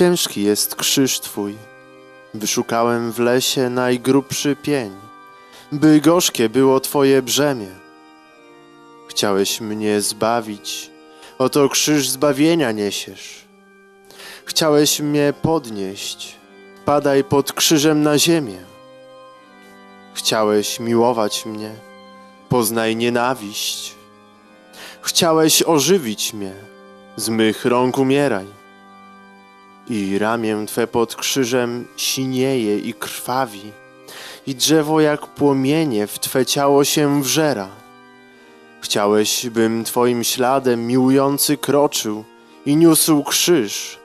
Ciężki jest krzyż Twój. Wyszukałem w lesie najgrubszy pień, by gorzkie było Twoje brzemię. Chciałeś mnie zbawić, oto krzyż zbawienia niesiesz. Chciałeś mnie podnieść, padaj pod krzyżem na ziemię. Chciałeś miłować mnie, poznaj nienawiść. Chciałeś ożywić mnie, z mych rąk umieraj i ramię Twe pod krzyżem sinieje i krwawi, i drzewo jak płomienie w Twe ciało się wżera. Chciałeś, bym Twoim śladem miłujący kroczył i niósł krzyż,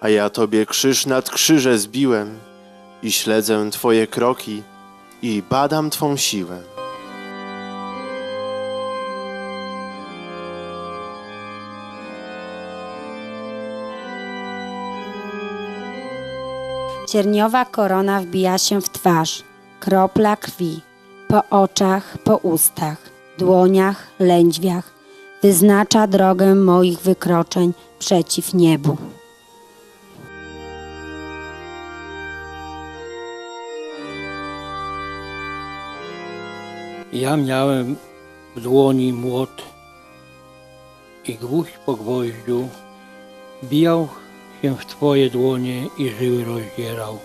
a ja Tobie krzyż nad krzyże zbiłem i śledzę Twoje kroki i badam Twą siłę. Cierniowa korona wbija się w twarz, kropla krwi, po oczach, po ustach, dłoniach, lędźwiach, wyznacza drogę moich wykroczeń przeciw niebu. Ja miałem w dłoni młot i gwóźdź po gwoździu. Bijał się w Twoje dłonie i żyły rozdzierał.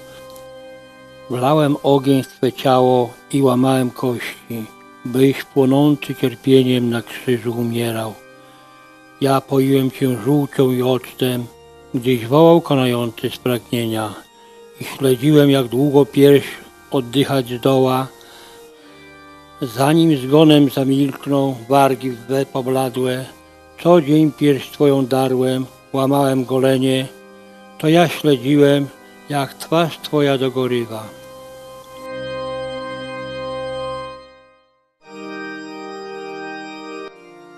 Wlałem ogień w Twe ciało i łamałem kości, byś płonący cierpieniem na krzyżu umierał. Ja poiłem Cię żółcią i octem, gdzieś wołał konający z pragnienia i śledziłem jak długo pierś oddychać zdoła, Zanim zgonem zamilkną wargi we pobladłe, co dzień pierś Twoją darłem, łamałem golenie, to ja śledziłem, jak twarz Twoja dogorywa.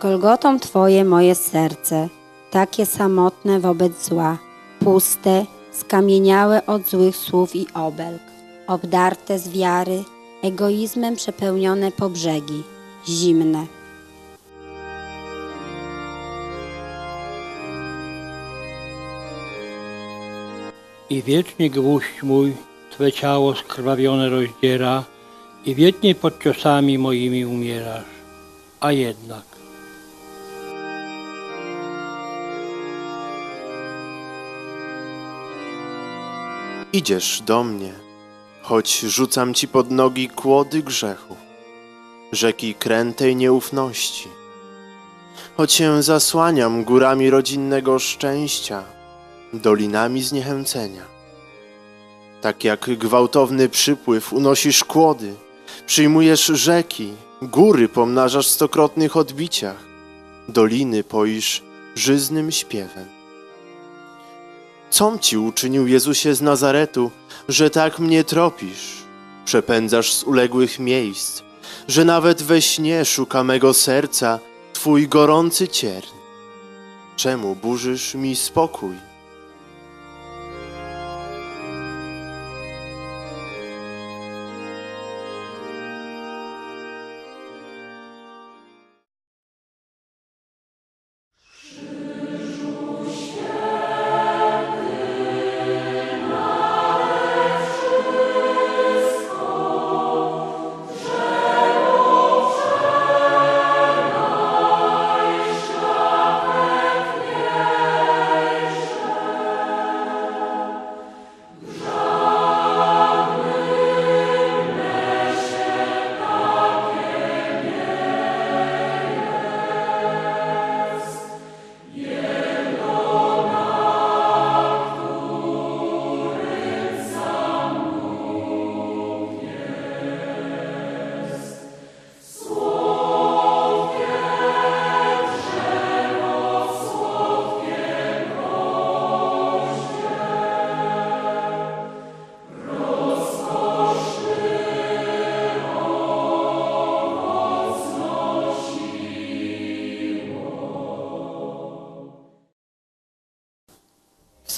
Golgotą Twoje moje serce, takie samotne wobec zła, puste, skamieniałe od złych słów i obelg, obdarte z wiary, egoizmem przepełnione po brzegi, zimne. I wiecznie gwóźdź mój Twe ciało skrwawione rozdziera i wiecznie pod ciosami moimi umierasz. A jednak Idziesz do mnie, choć rzucam ci pod nogi kłody grzechu, rzeki krętej nieufności. Choć się zasłaniam górami rodzinnego szczęścia, dolinami zniechęcenia. Tak jak gwałtowny przypływ unosisz kłody, przyjmujesz rzeki, góry pomnażasz w stokrotnych odbiciach, doliny poisz żyznym śpiewem. Com ci uczynił Jezusie z Nazaretu, że tak mnie tropisz, przepędzasz z uległych miejsc, że nawet we śnie szuka mego serca twój gorący cierń? Czemu burzysz mi spokój?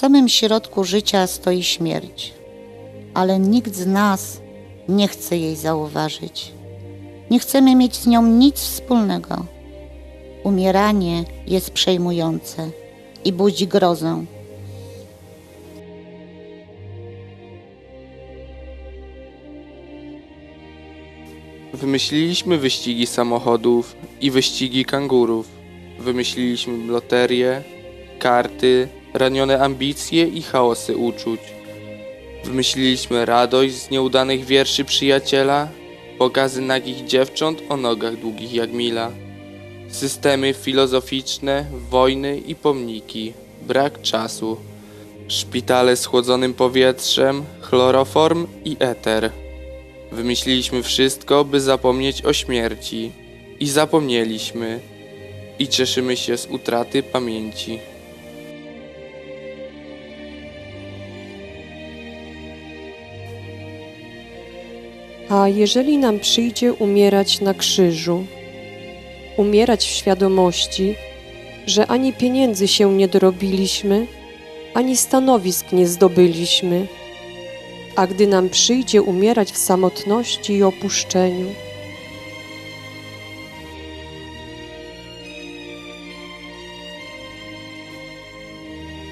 Samym środku życia stoi śmierć, ale nikt z nas nie chce jej zauważyć. Nie chcemy mieć z nią nic wspólnego. Umieranie jest przejmujące i budzi grozę. Wymyśliliśmy wyścigi samochodów i wyścigi kangurów. Wymyśliliśmy loterie, karty, ranione ambicje i chaosy uczuć. Wymyśliliśmy radość z nieudanych wierszy przyjaciela, pokazy nagich dziewcząt o nogach długich jak mila, systemy filozoficzne, wojny i pomniki, brak czasu, szpitale z chłodzonym powietrzem, chloroform i eter. Wymyśliliśmy wszystko, by zapomnieć o śmierci. I zapomnieliśmy. I cieszymy się z utraty pamięci. A jeżeli nam przyjdzie umierać na krzyżu, umierać w świadomości, że ani pieniędzy się nie dorobiliśmy, ani stanowisk nie zdobyliśmy, a gdy nam przyjdzie umierać w samotności i opuszczeniu,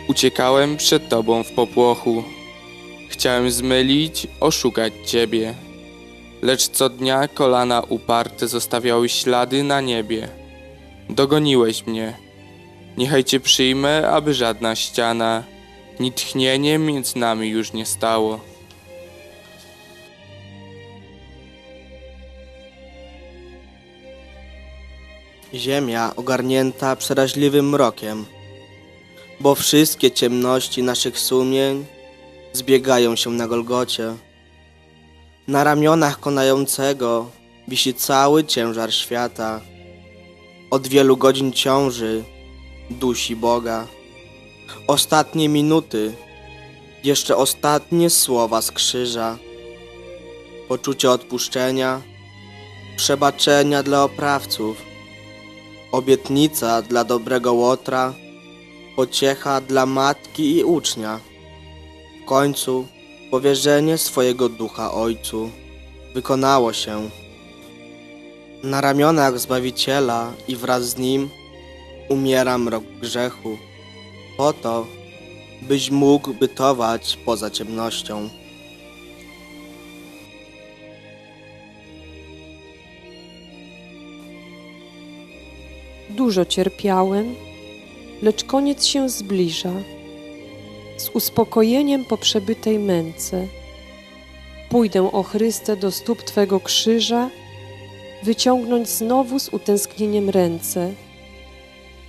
Uciekałem przed tobą w popłochu. Chciałem zmylić, oszukać ciebie. Lecz co dnia kolana uparte zostawiały ślady na niebie. Dogoniłeś mnie. Niechaj cię przyjmę, aby żadna ściana, ni tchnienie między nami już nie stało. Ziemia ogarnięta przeraźliwym mrokiem, bo wszystkie ciemności naszych sumień zbiegają się na Golgocie. Na ramionach konającego wisi cały ciężar świata. Od wielu godzin ciąży dusi Boga. Ostatnie minuty, jeszcze ostatnie słowa z krzyża. Poczucie odpuszczenia, przebaczenia dla oprawców obietnica dla dobrego łotra, pociecha dla matki i ucznia. W końcu powierzenie swojego ducha Ojcu wykonało się. Na ramionach Zbawiciela i wraz z Nim umiera mrok grzechu, po to, byś mógł bytować poza ciemnością. dużo cierpiałem, lecz koniec się zbliża. Z uspokojeniem po przebytej męce pójdę o Chryste do stóp Twego krzyża, wyciągnąć znowu z utęsknieniem ręce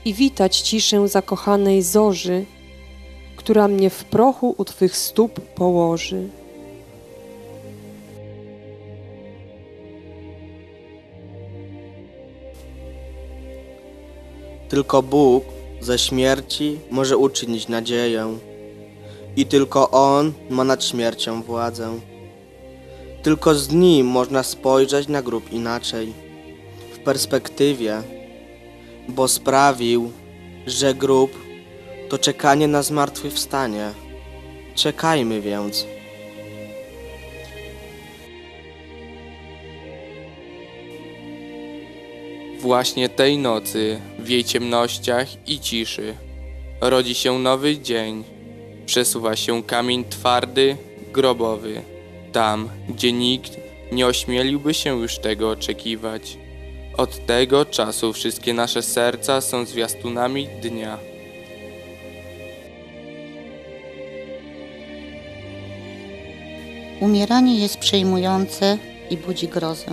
i witać ciszę zakochanej zorzy, która mnie w prochu u Twych stóp położy. Tylko Bóg ze śmierci może uczynić nadzieję. I tylko On ma nad śmiercią władzę. Tylko z Nim można spojrzeć na grób inaczej, w perspektywie, bo sprawił, że grób to czekanie na zmartwychwstanie. Czekajmy więc. Właśnie tej nocy, w jej ciemnościach i ciszy, rodzi się nowy dzień. Przesuwa się kamień twardy, grobowy, tam, gdzie nikt nie ośmieliłby się już tego oczekiwać. Od tego czasu wszystkie nasze serca są zwiastunami dnia. Umieranie jest przejmujące i budzi grozę.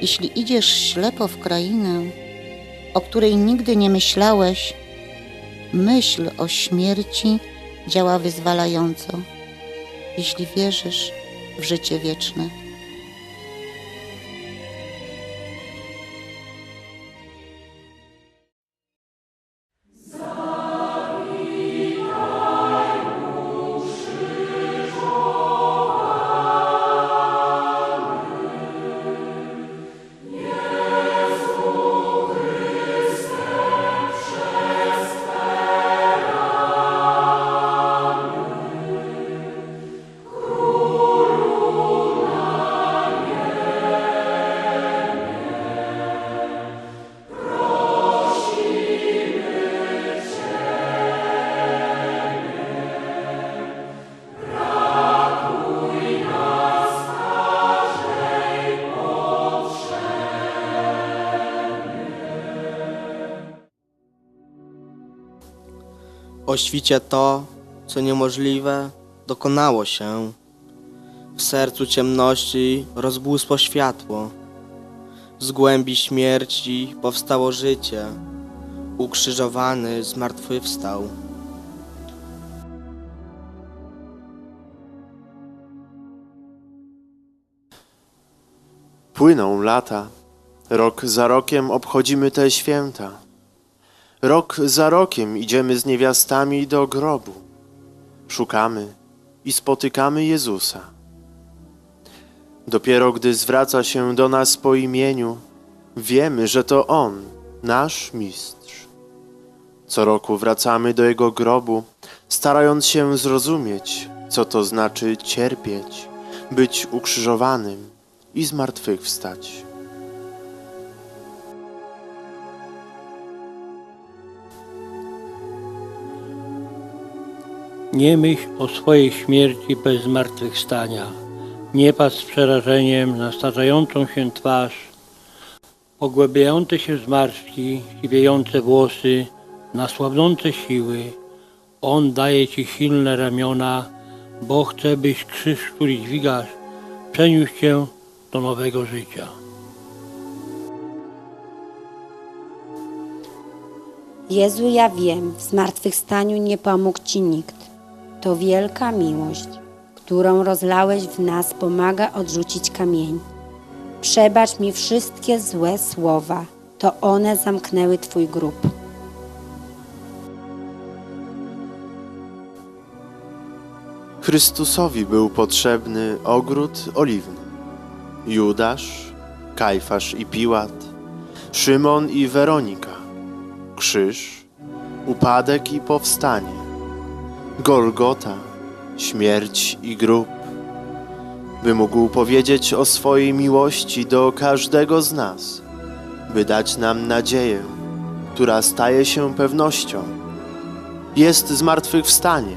Jeśli idziesz ślepo w krainę, o której nigdy nie myślałeś, myśl o śmierci działa wyzwalająco, jeśli wierzysz w życie wieczne. O świcie to, co niemożliwe, dokonało się. W sercu ciemności rozbłysło światło. Z głębi śmierci powstało życie. Ukrzyżowany zmartwychwstał. Płyną lata, rok za rokiem obchodzimy te święta. Rok za rokiem idziemy z niewiastami do grobu. Szukamy i spotykamy Jezusa. Dopiero gdy zwraca się do nas po imieniu, wiemy, że to On, nasz mistrz. Co roku wracamy do Jego grobu, starając się zrozumieć, co to znaczy cierpieć, być ukrzyżowanym i zmartwychwstać. Nie myśl o swojej śmierci bez zmartwychwstania. Nie patrz z przerażeniem na starzejącą się twarz, pogłębiające się zmarszczki, siwiejące włosy, na słabnące siły. On daje ci silne ramiona, bo chce, byś krzyż, który dźwigasz, przeniósł cię do nowego życia. Jezu, ja wiem, w zmartwychwstaniu nie pomógł Ci nikt. To wielka miłość, którą rozlałeś w nas, pomaga odrzucić kamień. Przebacz mi wszystkie złe słowa, to one zamknęły Twój grób. Chrystusowi był potrzebny ogród oliwny. Judasz, Kajfasz i Piłat, Szymon i Weronika, krzyż, upadek i powstanie, Golgota, śmierć i grób, by mógł powiedzieć o swojej miłości do każdego z nas, by dać nam nadzieję, która staje się pewnością. Jest zmartwychwstanie.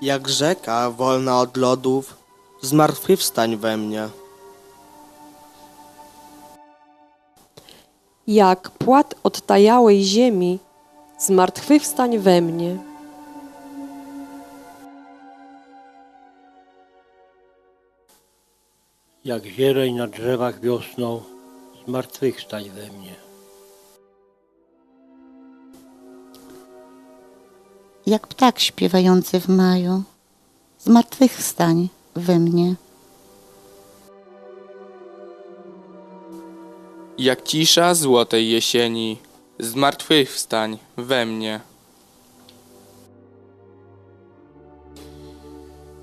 Jak rzeka wolna od lodów, zmartwychwstań we mnie. Jak płat odtajałej ziemi, zmartwychwstań we mnie. Jak zieleń na drzewach wiosną, zmartwychwstań we mnie. Jak ptak śpiewający w maju, zmartwychwstań we mnie. Jak cisza złotej jesieni, zmartwychwstań we mnie.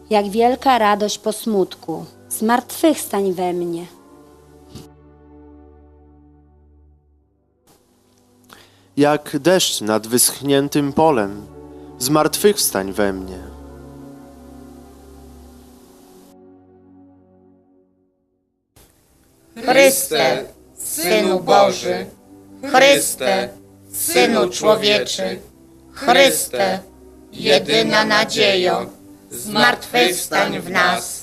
Jak wielka radość po smutku, zmartwychwstań we mnie. jak deszcz nad wyschniętym polem, zmartwychwstań we mnie. Chryste, Synu Boży, Chryste, Synu Człowieczy, Chryste, jedyna nadziejo, zmartwychwstań w nas.